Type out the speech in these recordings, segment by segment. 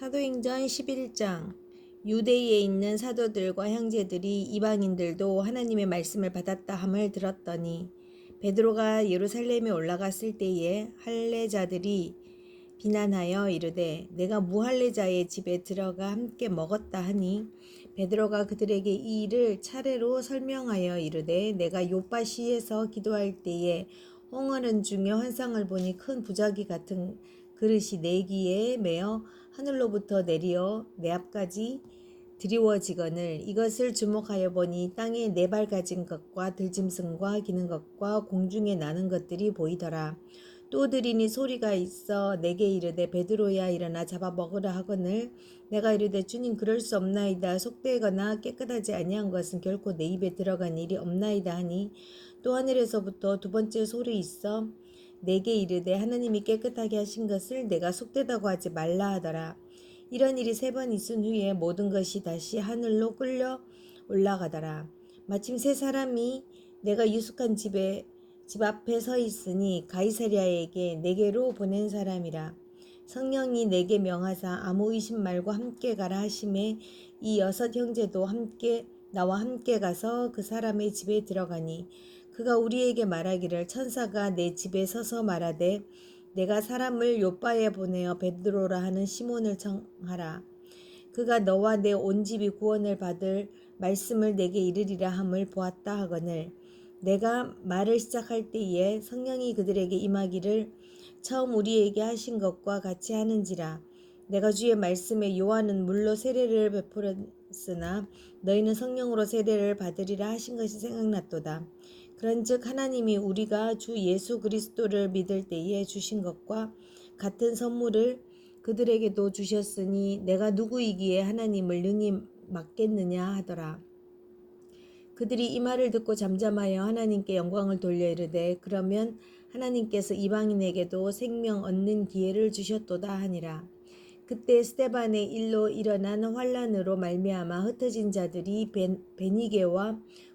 사도행전 11장. 유대에 있는 사도들과 형제들이 이방인들도 하나님의 말씀을 받았다 함을 들었더니 베드로가 예루살렘에 올라갔을 때에 할례자들이 비난하여 이르되 내가 무할례자의 집에 들어가 함께 먹었다 하니 베드로가 그들에게 이 일을 차례로 설명하여 이르되 내가 요파시에서 기도할 때에 홍어른 중에 환상을 보니 큰 부자기 같은 그릇이 네 기에 매어 하늘로부터 내리어 내 앞까지 드리워지거늘 이것을 주목하여 보니 땅에 네 발 가진 것과 들짐승과 기는 것과 공중에 나는 것들이 보이더라. 또 들이니 소리가 있어 내게 이르되 베드로야 일어나 잡아 먹으라 하거늘 내가 이르되 주님 그럴 수 없나이다 속되거나 깨끗하지 아니한 것은 결코 내 입에 들어간 일이 없나이다 하니 또 하늘에서부터 두 번째 소리 있어 내게 이르되 하나님이 깨끗하게 하신 것을 내가 속되다고 하지 말라 하더라. 이런 일이 세 번 있은 후에 모든 것이 다시 하늘로 끌려 올라가더라. 마침 세 사람이 내가 유숙한 집에 집 앞에 서 있으니 가이사랴에게 내게로 보낸 사람이라. 성령이 내게 명하사 아무 의심 말고 함께 가라 하심에 이 여섯 형제도 함께 나와 함께 가서 그 사람의 집에 들어가니 그가 우리에게 말하기를 천사가 내 집에 서서 말하되 내가 사람을 요바에 보내어 베드로라 하는 시몬을 청하라. 그가 너와 내 온 집이 구원을 받을 말씀을 내게 이르리라 함을 보았다 하거늘 내가 말을 시작할 때에 성령이 그들에게 임하기를 처음 우리에게 하신 것과 같이 하는지라 내가 주의 말씀에 요한은 물로 세례를 베풀었으나 너희는 성령으로 세례를 받으리라 하신 것이 생각났도다. 그런즉 하나님이 우리가 주 예수 그리스도를 믿을 때에 주신 것과 같은 선물을 그들에게도 주셨으니 내가 누구이기에 하나님을 능히 맡겠느냐 하더라. 그들이 이 말을 듣고 잠잠하여 하나님께 영광을 돌려 이르되 그러면 하나님께서 이방인에게도 생명 얻는 기회를 주셨도다 하니라. 그때 스테반의 일로 일어난 환란으로 말미암아 흩어진 자들이 베, 베니게와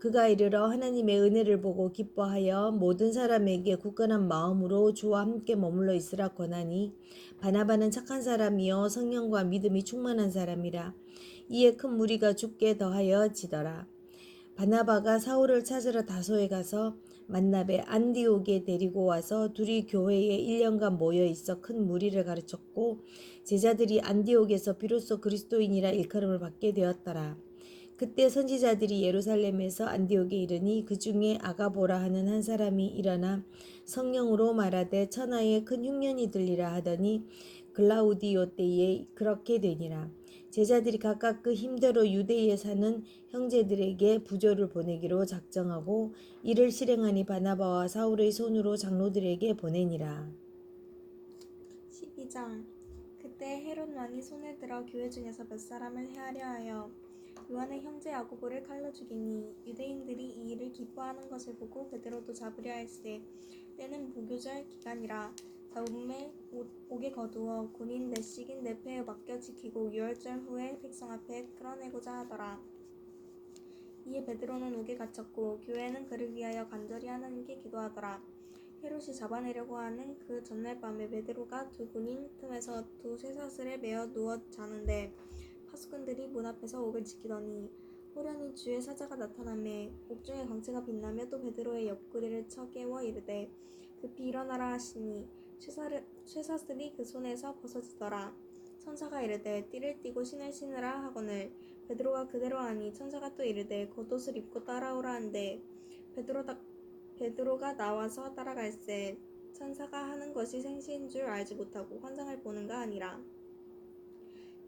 그가 이르러 하나님의 은혜를 보고 기뻐하여 모든 사람에게 굳건한 마음으로 주와 함께 머물러 있으라 권하니 바나바는 착한 사람이요 성령과 믿음이 충만한 사람이라 이에 큰 무리가 죽게 더하여 지더라 바나바가 사울을 찾으러 다소에 가서 만납에 안디옥에 데리고 와서 둘이 교회에 1년간 모여 있어 큰 무리를 가르쳤고 제자들이 안디옥에서 비로소 그리스도인이라 일컬음을 받게 되었더라. 그때 선지자들이 예루살렘에서 안디옥에 이르니 그 중에 아가보라 하는 한 사람이 일어나 성령으로 말하되 천하에 큰 흉년이 들리라 하더니 글라우디오 때에 그렇게 되니라. 제자들이 각각 그 힘대로 유대에 사는 형제들에게 부조를 보내기로 작정하고 이를 실행하니 바나바와 사울의 손으로 장로들에게 보내니라. 12장 그때 헤롯 왕이 손에 들어 교회 중에서 몇 사람을 해하려 하여 요한의 형제 야고보를 칼로 죽이니 유대인들이 이 일을 기뻐하는 것을 보고 베드로도 잡으려 할세 때는 무교절 기간이라 다음에 옥에 거두어 군인 내식인 내패에 맡겨 지키고 유월절 후에 백성 앞에 끌어내고자 하더라. 이에 베드로는 옥에 갇혔고 교회는 그를 위하여 간절히 하나님께 기도하더라. 헤롯이 잡아내려고 하는 그 전날 밤에 베드로가 두 군인 틈에서 두 쇠사슬에 매어 누워 자는데 파수꾼들이 문 앞에서 옥을 지키더니 호련히 주의 사자가 나타나매 옥중의 광채가 빛나며 또 베드로의 옆구리를 쳐 깨워 이르되 급히 일어나라 하시니 쇠사슬, 쇠사슬이 그 손에서 벗어지더라. 천사가 이르되 띠를 띠고 신을 신으라 하거늘 베드로가 그대로 하니 천사가 또 이르되 겉옷을 입고 따라오라 한데 베드로 다, 베드로가 나와서 따라갈새 천사가 하는 것이 생시인 줄 알지 못하고 환상을 보는가 아니라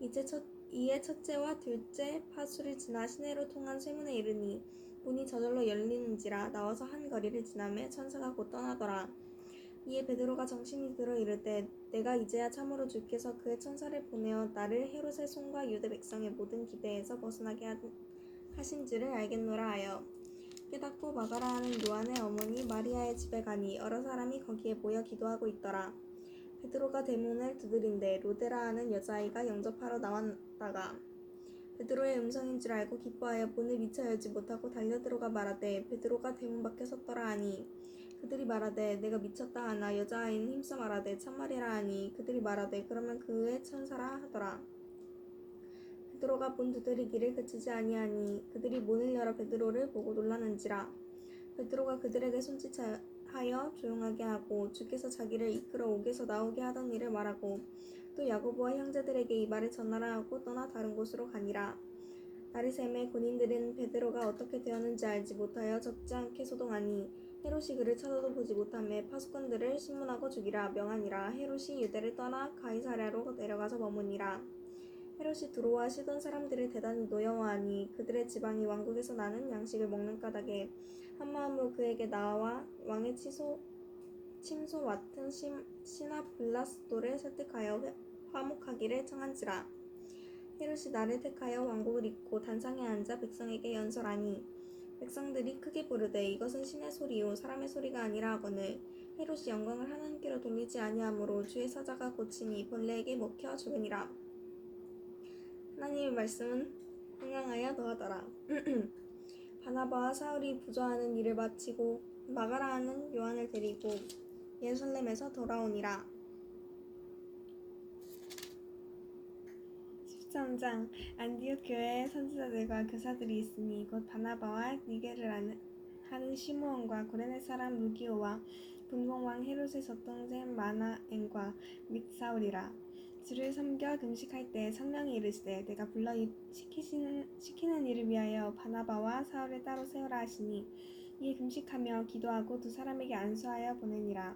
이제 첫, 이에 첫째와 둘째 파수를 지나 시내로 통한 쇠문에 이르니 문이 저절로 열리는지라 나와서 한 거리를 지나매 천사가 곧 떠나더라. 이에 베드로가 정신이 들어 이르되 내가 이제야 참으로 주께서 그의 천사를 보내어 나를 헤롯의 손과 유대 백성의 모든 기대에서 벗어나게 하신 줄을 알겠노라 하여 깨닫고 마가라 하는 요한의 어머니 마리아의 집에 가니 여러 사람이 거기에 모여 기도하고 있더라. 베드로가 대문을 두드린데 로데라 하는 여자아이가 영접하러 나왔다가 베드로의 음성인 줄 알고 기뻐하여 문을 미처 열지 못하고 달려들어가 말하되 베드로가 대문 밖에 섰더라 하니 그들이 말하되 내가 미쳤다 하나 여자아이는 힘써 말하되 참말이라 하니 그들이 말하되 그러면 그의 천사라 하더라. 베드로가 문 두드리기를 그치지 아니하니 그들이 문을 열어 베드로를 보고 놀라는지라 베드로가 그들에게 손짓하여 조용하게 하고 주께서 자기를 이끌어 옥에서 나오게 하던 일을 말하고 또 야고보와 형제들에게 이 말을 전하라 하고 떠나 다른 곳으로 가니라. 아리셈의 군인들은 베드로가 어떻게 되었는지 알지 못하여 적지 않게 소동하니 헤롯이 그를 쳐다도 보지 못하며 파수꾼들을 신문하고 죽이라 명하니라. 헤롯이 유대를 떠나 가이사랴로 내려가서 머무니라 헤롯이 두로와 시돈 사람들을 대단히 노여워하니 그들의 지방이 왕국에서 나는 양식을 먹는 까닭에 한 마음으로 그에게 나와 왕의 치소, 침소 맡은 심, 시나 블라스도를 설득하여 회- 화목하기를 청한지라. 헤롯이 나를 택하여 왕국을 잇고 단상에 앉아 백성에게 연설하니 백성들이 크게 부르되 이것은 신의 소리요 사람의 소리가 아니라 하거늘. 헤롯이 영광을 하나님께로 돌리지 아니하므로 주의 사자가 고치니 벌레에게 먹혀 죽으니라 하나님의 말씀은 흥양하여 더하더라. 바나바와 사울이 부조하는 일을 마치고 마가라 하는 요한을 데리고 예루살렘에서 돌아오니라. 13장 안디옥 교회에 선지자들과 교사들이 있으니 곧 바나바와 니게를 하는 시므온과 고레네 사람 루기오와 분봉왕 헤롯의 젖동생 마나엔과 및 사울이라. 주를 섬겨 금식할 때 성령이 이르시되 내가 불러 이- 시키시는, 시키는 일을 위하여 바나바와 사울을 따로 세우라 하시니 이에 금식하며 기도하고 두 사람에게 안수하여 보내니라.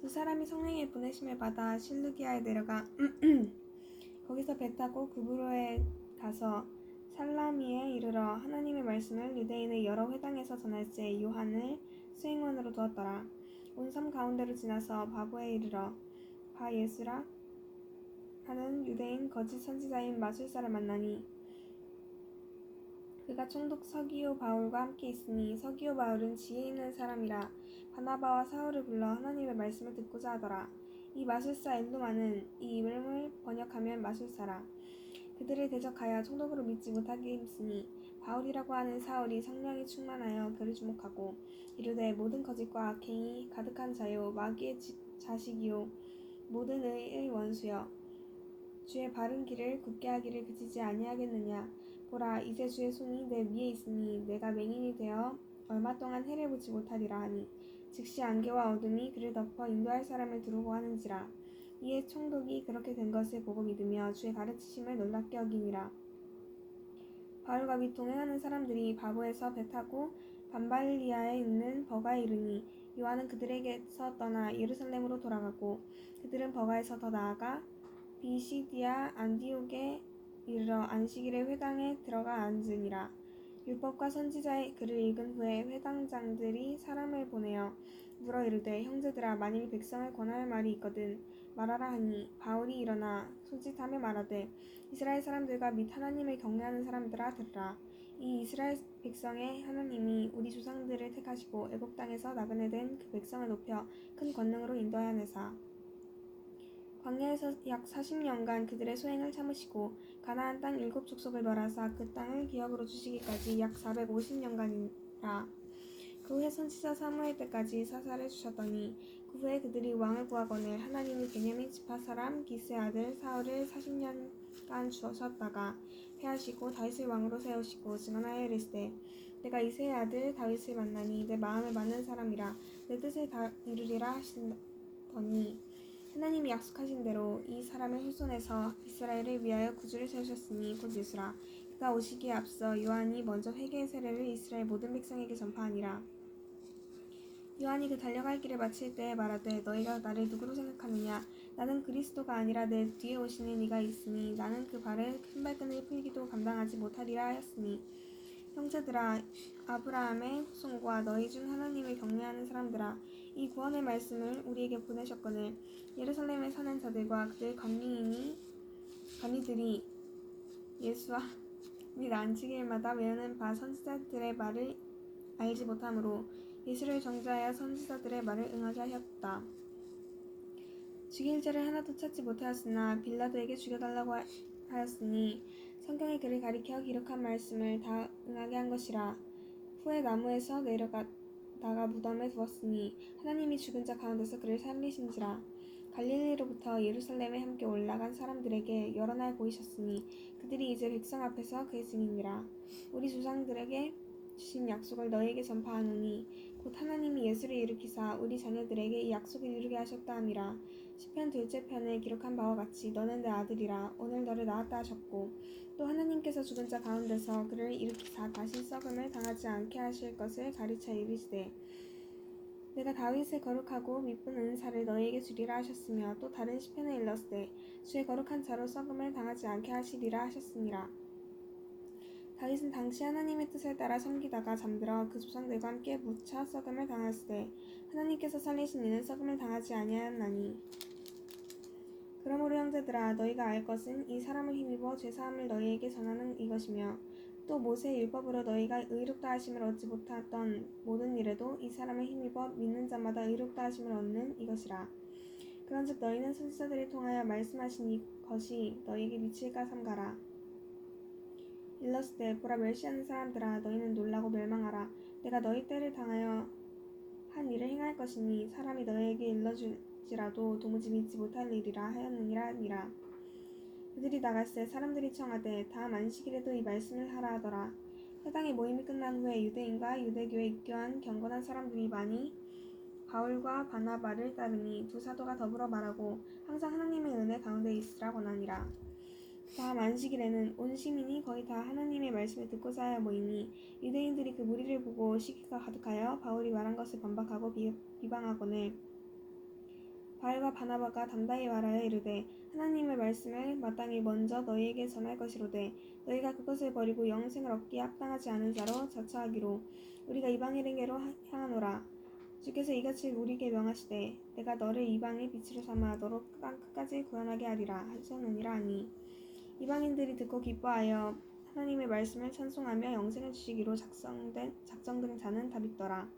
두 사람이 성령의 보내심을 받아 실루기아에 내려가 거기서 배 타고 구브로에 가서 살라미에 이르러 하나님의 말씀을 유대인의 여러 회당에서 전할새 요한을 수행원으로 두었더라. 온 섬 가운데로 지나서 바보에 이르러 바 예수라. 하는 유대인 거짓 선지자인 마술사를 만나니 그가 총독 서기오 바울과 함께 있으니 서기오 바울은 지혜 있는 사람이라 바나바와 사울을 불러 하나님의 말씀을 듣고자 하더라. 이 마술사 엘루마는 이 이름을 번역하면 마술사라. 그들을 대적하여 총독으로 믿지 못하게 힘쓰니 바울이라고 하는 사울이 성령이 충만하여 그를 주목하고 이르되 모든 거짓과 악행이 가득한 자요 마귀의 지- 자식이요 모든 의의 원수여 주의 바른 길을 굳게 하기를 그치지 아니하겠느냐? 보라 이제 주의 손이 내 위에 있으니 내가 맹인이 되어 얼마 동안 해를 보지 못하리라 하니 즉시 안개와 어둠이 그를 덮어 인도할 사람을 두르고 하는지라. 이에 총독이 그렇게 된 것을 보고 믿으며 주의 가르치심을 놀랍게 여기니라. 바울과 및 동행하는 사람들이 바보에서 배 타고 반발리아에 있는 버가에 이르니 요한은 그들에게서 떠나 예루살렘으로 돌아가고 그들은 버가에서 더 나아가 비시디아 안디옥에 이르러 안식일에 회당에 들어가 앉으니라. 율법과 선지자의 글을 읽은 후에 회당장들이 사람을 보내어 물어 이르되 형제들아 만일 백성을 권할 말이 있거든 말하라 하니 바울이 일어나 소짓하며 말하되 이스라엘 사람들과 및 하나님을 경외하는 사람들아 들으라. 이 이스라엘 백성의 하나님이 우리 조상들을 택하시고 애굽 땅에서 나그네 된 그 백성을 높여 큰 권능으로 인도하여 내사. 광야에서 약 40년간 그들의 소행을 참으시고 가나안 땅 일곱 족속을 멸하사 그 땅을 기업으로 주시기까지 약 450년간이라. 그 후에 선지자 사무엘 때까지 사사를 주셨더니 그 후에 그들이 왕을 구하거늘 하나님이 베냐민 지파 사람 기스의 아들 사울을 40년간 주셨다가 패하시고 다윗을 왕으로 세우시고 증언하여 이르시되 내가 이세의 아들 다윗을 만나니 내 마음에 맞는 사람이라 내 뜻을 다 이루리라 하시더니 하나님이 약속하신 대로 이 사람을 후손해서 이스라엘을 위하여 구주를 세우셨으니 곧 예수라. 그가 오시기에 앞서 요한이 먼저 회개의 세례를 이스라엘 모든 백성에게 전파하니라 요한이 그 달려갈 길을 마칠 때에 말하되 너희가 나를 누구로 생각하느냐? 나는 그리스도가 아니라 내 뒤에 오시는 이가 있으니 나는 그 발을 신발끈을 풀기도 감당하지 못하리라 하였으니 형제들아 아브라함의 후손과 너희 중 하나님을 경외하는 사람들아 이 구원의 말씀을 우리에게 보내셨거늘. 예루살렘에 사는 자들과 그들 관리인이 관리들이 예수와 및 안식일마다 외우는 바 선지자들의 말을 알지 못하므로 예수를 정죄하여 선지자들의 말을 응하게 하였다. 죽일 자를 하나도 찾지 못하였으나 빌라도에게 죽여달라고 하- 하였으니 성경의 글을 가리켜 기록한 말씀을 다 응하게 한 것이라. 후에 나무에서 내려가다가 무덤에 두었으니 하나님이 죽은 자 가운데서 그를 살리신지라. 갈릴리로부터 예루살렘에 함께 올라간 사람들에게 여러 날 보이셨으니 그들이 이제 백성 앞에서 그의 증인이라. 우리 조상들에게 주신 약속을 너희에게 전파하노니 곧 하나님이 예수를 일으키사 우리 자녀들에게 이 약속을 이루게 하셨다 함이라. 시편 둘째 편에 기록한 바와 같이 너는 내 아들이라 오늘 너를 낳았다 하셨고 또 하나님께서 죽은 자 가운데서 그를 일으키사 다시 썩음을 당하지 않게 하실 것을 가르쳐 이르시되 내가 다윗의 거룩하고 미쁜 은사를 너희에게 주리라 하셨으며 또 다른 시편에 일렀으되 주의 거룩한 자로 썩음을 당하지 않게 하시리라 하셨습니다. 다윗은 당시 하나님의 뜻을 따라 섬기다가 잠들어 그 조상들과 함께 묻혀 썩음을 당하였으되 하나님께서 살리신 이는 썩음을 당하지 아니하였나니. 그러므로 형제들아 너희가 알 것은 이 사람을 힘입어 죄 사함을 너희에게 전하는 이것이며 또 모세의 율법으로 너희가 의롭다 하심을 얻지 못했던 모든 일에도 이 사람을 힘입어 믿는 자마다 의롭다 하심을 얻는 이것이라. 그런즉 너희는 선지자들이 통하여 말씀하신 이 것이 너희에게 미칠까 삼가라 일렀을 보라 멸시하는 사람들아 너희는 놀라고 멸망하라. 내가 너희 때를 당하여 한 일을 행할 것이니 사람이 너희에게 일러줄지라도 도무지 믿지 못할 일이라 하였느니라 하니라. 그들이 나갔을 때 사람들이 청하되 다음 안식일에도 이 말씀을 하라 하더라. 회당의 모임이 끝난 후에 유대인과 유대교에 입교한 경건한 사람들이 많이 바울과 바나바를 따르니 두 사도가 더불어 말하고 항상 하나님의 은혜 가운데 있으라 권하니라 다음 안식일에는 온 시민이 거의 다 하나님의 말씀을 듣고자 하여 모이니 유대인들이 그 무리를 보고 시기가 가득하여 바울이 말한 것을 반박하고 비, 비방하거늘 바울과 바나바가 담다히 말하여 이르되 하나님의 말씀을 마땅히 먼저 너희에게 전할 것이로되 너희가 그것을 버리고 영생을 얻기에 합당하지 않은 자로 자처하기로 우리가 이방인에게로 하- 향하노라. 주께서 이같이 우리에게 명하시되 내가 너를 이방의 빛으로 삼아 너로 땅 끝까지 구원하게 하리라 하셨느니라 하니 이방인들이 듣고 기뻐하여 하나님의 말씀을 찬송하며 영생을 주시기로 작성된 작정된 자는 다 믿더라.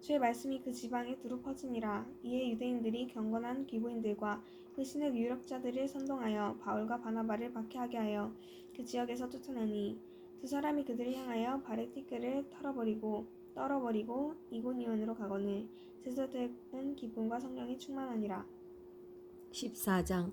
주의 말씀이 그 지방에 두루 퍼지니라. 이에 유대인들이 경건한 귀부인들과 그 신의 유력자들을 선동하여 바울과 바나바를 박해하게 하여 그 지역에서 쫓아내니 두 사람이 그들을 향하여 발의 티끌을 털어버리고 떨어버리고 이고니온으로 가거늘 제자들은 기쁨과 성령이 충만하니라. 14장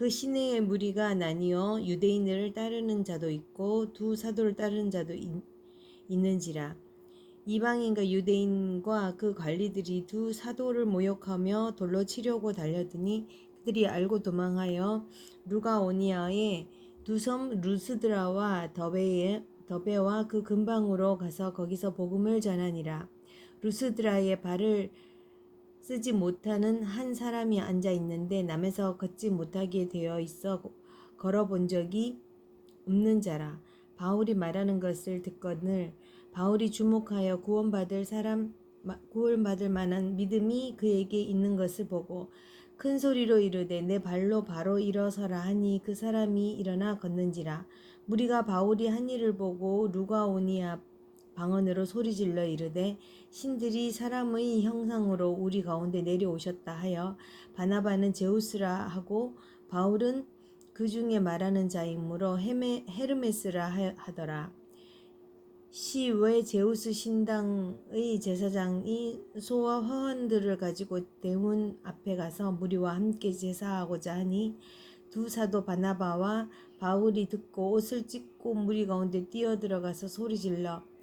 그 시내의 무리가 나뉘어 유대인을 따르는 자도 있고 두 사도를 따르는 자도 있, 있는지라. 이방인과 유대인과 그 관리들이 두 사도를 모욕하며 돌로 치려고 달려드니 그들이 알고 도망하여 루가오니아의 두 섬 루스드라와 더베에 더베와 그 근방으로 가서 거기서 복음을 전하니라. 루스드라의 발을 쓰지 못하는 한 사람이 앉아 있는데 남에서 걷지 못하게 되어 있어 걸어본 적이 없는 자라. 바울이 말하는 것을 듣거늘 바울이 주목하여 구원받을 사람 마- 구원받을 만한 믿음이 그에게 있는 것을 보고 큰 소리로 이르되 내 발로 바로 일어서라 하니 그 사람이 일어나 걷는지라. 무리가 바울이 한 일을 보고 루가 오니아 방언으로 소리질러 이르되 신들이 사람의 형상으로 우리 가운데 내려오셨다 하여 바나바는 제우스라 하고 바울은 그 중에 말하는 자이므로 헤메, 헤르메스라 하- 하더라. 시왜 제우스 신당의 제사장이 소와 화환들을 가지고 대문 앞에 가서 무리와 함께 제사하고자 하니 두 사도 바나바와 바울이 듣고 옷을 찢고 무리 가운데 뛰어들어가서 소리질러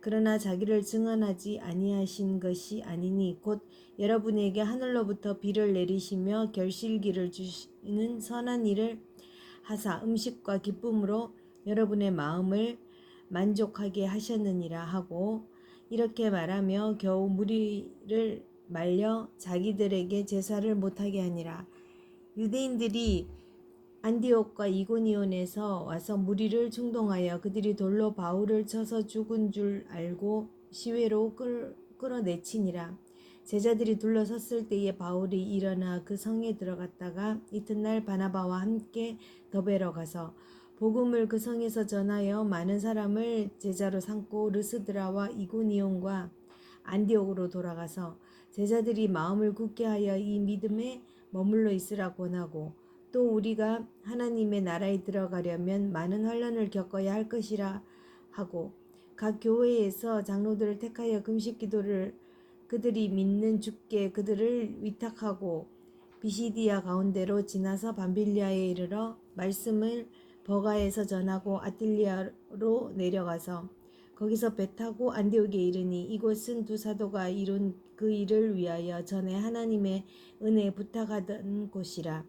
그러나 자기를 증언하지 아니하신 것이 아니니 곧 여러분에게 하늘로부터 비를 내리시며 결실기를 주시는 선한 일을 하사 음식과 기쁨으로 여러분의 마음을 만족하게 하셨느니라 하고 이렇게 말하며 겨우 무리를 말려 자기들에게 제사를 못하게 하니라. 유대인들이 안디옥과 이고니온에서 와서 무리를 충동하여 그들이 돌로 바울을 쳐서 죽은 줄 알고 시외로 끌, 끌어내치니라. 제자들이 둘러섰을 때에 바울이 일어나 그 성에 들어갔다가 이튿날 바나바와 함께 더베러 가서 복음을 그 성에서 전하여 많은 사람을 제자로 삼고 르스드라와 이고니온과 안디옥으로 돌아가서 제자들이 마음을 굳게 하여 이 믿음에 머물러 있으라 권하고 또 우리가 하나님의 나라에 들어가려면 많은 환란을 겪어야 할 것이라 하고 각 교회에서 장로들을 택하여 금식 기도를 그들이 믿는 주께 그들을 위탁하고 비시디아 가운데로 지나서 밤빌리아에 이르러 말씀을 버가에서 전하고 아틀리아로 내려가서 거기서 배 타고 안디옥에 이르니 이곳은 두 사도가 이룬 그 일을 위하여 전에 하나님의 은혜 부탁하던 곳이라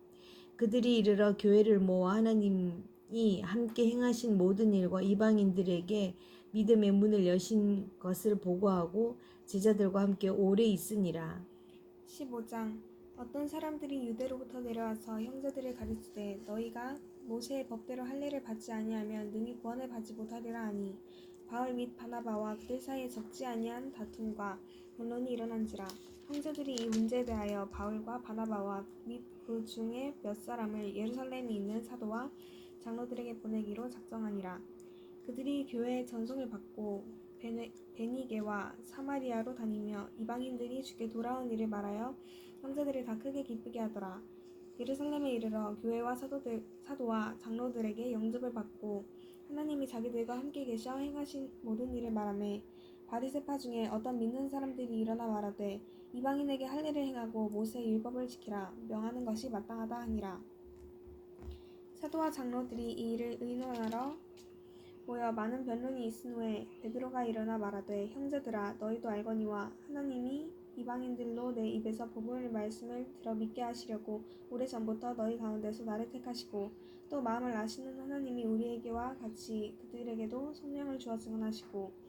그들이 이르러 교회를 모아 하나님이 함께 행하신 모든 일과 이방인들에게 믿음의 문을 여신 것을 보고하고 제자들과 함께 오래 있으니라. 15장 어떤 사람들이 유대로부터 내려와서 형제들을 가르치되 너희가 모세의 법대로 할례를 받지 아니하면 능히 구원을 받지 못하리라 하니 바울 및 바나바와 그들 사이에 적지 아니한 다툼과 변론이 일어난지라 형제들이 이 문제에 대하여 바울과 바나바와 및 그 중에 몇 사람을 예루살렘에 있는 사도와 장로들에게 보내기로 작정하니라 그들이 교회의 전송을 받고 베네, 베니게와 사마리아로 다니며 이방인들이 주께 돌아온 일을 말하여 형제들을 다 크게 기쁘게 하더라. 예루살렘에 이르러 교회와 사도들, 사도와 장로들에게 영접을 받고 하나님이 자기들과 함께 계셔 행하신 모든 일을 말하매 바리새파 중에 어떤 믿는 사람들이 일어나 말하되 이방인에게 할례를 행하고 모세의 율법을 지키라 명하는 것이 마땅하다 하니라. 사도와 장로들이 이 일을 의논하러 모여 많은 변론이 있은 후에 베드로가 일어나 말하되 형제들아 너희도 알거니와 하나님이 이방인들로 내 입에서 복음의 말씀을 들어 믿게 하시려고 오래 전부터 너희 가운데서 나를 택하시고 또 마음을 아시는 하나님이 우리에게와 같이 그들에게도 성령을 주어 증언하시고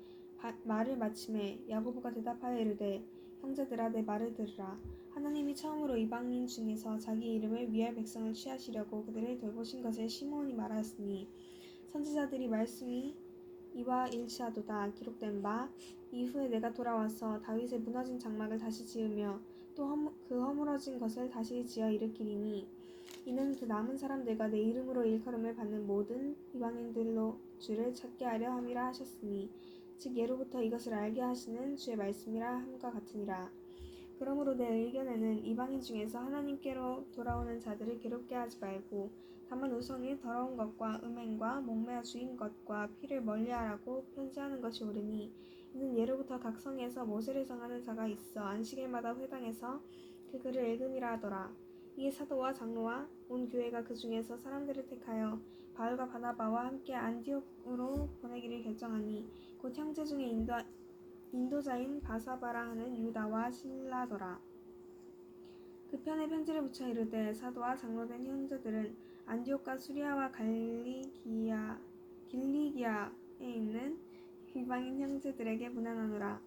바- 말을 마침에 야고보가 대답하여 이르되 형제들아 내 말을 들으라. 하나님이 처음으로 이방인 중에서 자기 이름을 위할 백성을 취하시려고 그들을 돌보신 것을 시몬이 말하였으니 선지자들이 말씀이 이와 일치하도다 기록된 바 이후에 내가 돌아와서 다윗의 무너진 장막을 다시 지으며 또 그 허물어진 것을 다시 지어 일으키리니 이는 그 남은 사람들과 내 이름으로 일컬음을 받는 모든 이방인들로 주를 찾게 하려 함이라 하셨으니 즉 예로부터 이것을 알게 하시는 주의 말씀이라 함과 같으니라. 그러므로 내 의견에는 이방인 중에서 하나님께로 돌아오는 자들을 괴롭게 하지 말고 다만 우선이 더러운 것과 음행과 목매어 죽인 것과 피를 멀리하라고 편지하는 것이 옳으니 이는 예로부터 각 성에서 모세를 정하는 자가 있어 안식일마다 회당에서 그 글을 읽음이라 하더라. 이에 사도와 장로와 온 교회가 그 중에서 사람들을 택하여 바울과 바나바와 함께 안디옥으로 보내기를 결정하니 곧 형제 중에 인도, 인도자인 바사바라 하는 유다와 신라더라 그 편에 편지를 붙여 이르되 사도와 장로된 형제들은 안디옥과 수리아와 갈리기아 길리기아에 있는 이방인 형제들에게 문안하노라.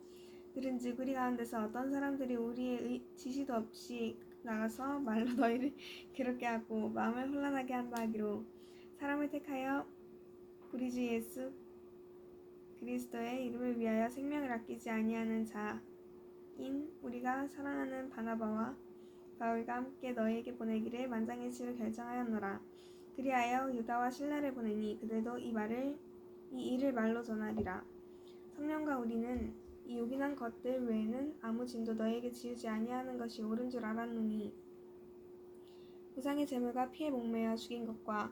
들은즉 우리 가운데서 어떤 사람들이 우리의 의- 지시도 없이 나가서 말로 너희를 괴롭게 하고 마음을 혼란하게 한다 하기로 사람을 택하여 우리 주 예수 그리스도의 이름을 위하여 생명을 아끼지 아니하는 자 우리가 사랑하는 바나바와 바울과 함께 너희에게 보내기를 만장일치로 결정하였노라. 그리하여 유다와 신라를 보내니 그들도 이 말을 이 일을 말로 전하리라. 성령과 우리는 이 요긴한 것들 외에는 아무 짐도 너희에게 지우지 아니하는 것이 옳은 줄 알았노니 우상의 재물과 피에 목매어 죽인 것과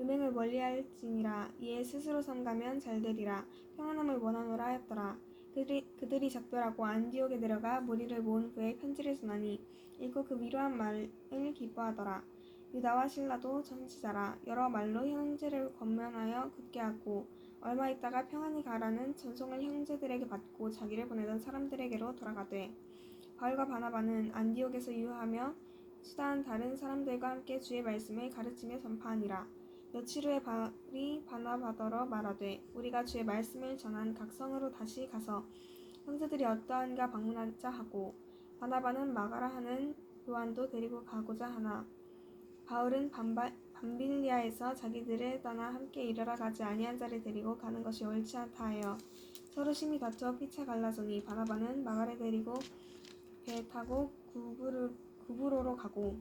음행을 멀리할지니라. 이에 스스로 삼가면 잘되리라. 평안함을 원하노라 하였더라. 그들이, 그들이 작별하고 안디옥에 내려가 무리를 모은 후에 편지를 전하니 읽고 그 위로한 말을 기뻐하더라. 유다와 신라도 전치자라. 여러 말로 형제를 권면하여 굳게 하고 얼마 있다가 평안히 가라는 전송을 형제들에게 받고 자기를 보내던 사람들에게로 돌아가되 바울과 바나바는 안디옥에서 유하며 수다한 다른 사람들과 함께 주의 말씀을 가르치며 전파하니라 며칠 후에 바울이 바나바더러 말하되 우리가 주의 말씀을 전한 각 성으로 다시 가서 형제들이 어떠한가 방문하자 하고 바나바는 마가라 하는 요한도 데리고 가고자 하나 바울은 반바, 밤빌리아에서 자기들을 떠나 함께 일하러 가지 아니한 자를 데리고 가는 것이 옳지 않다 하여 서로 심히 다투어 피차 갈라서니 바나바는 마가를 데리고 배 타고 구브르, 구브로로 가고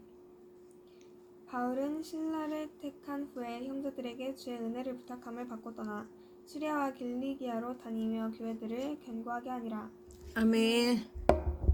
바울은 신라를 택한 후에 형제들에게 주의 은혜를 부탁함을 받고 떠나 수리아와 길리기아로 다니며 교회들을 견고하게 하니라. 아멘.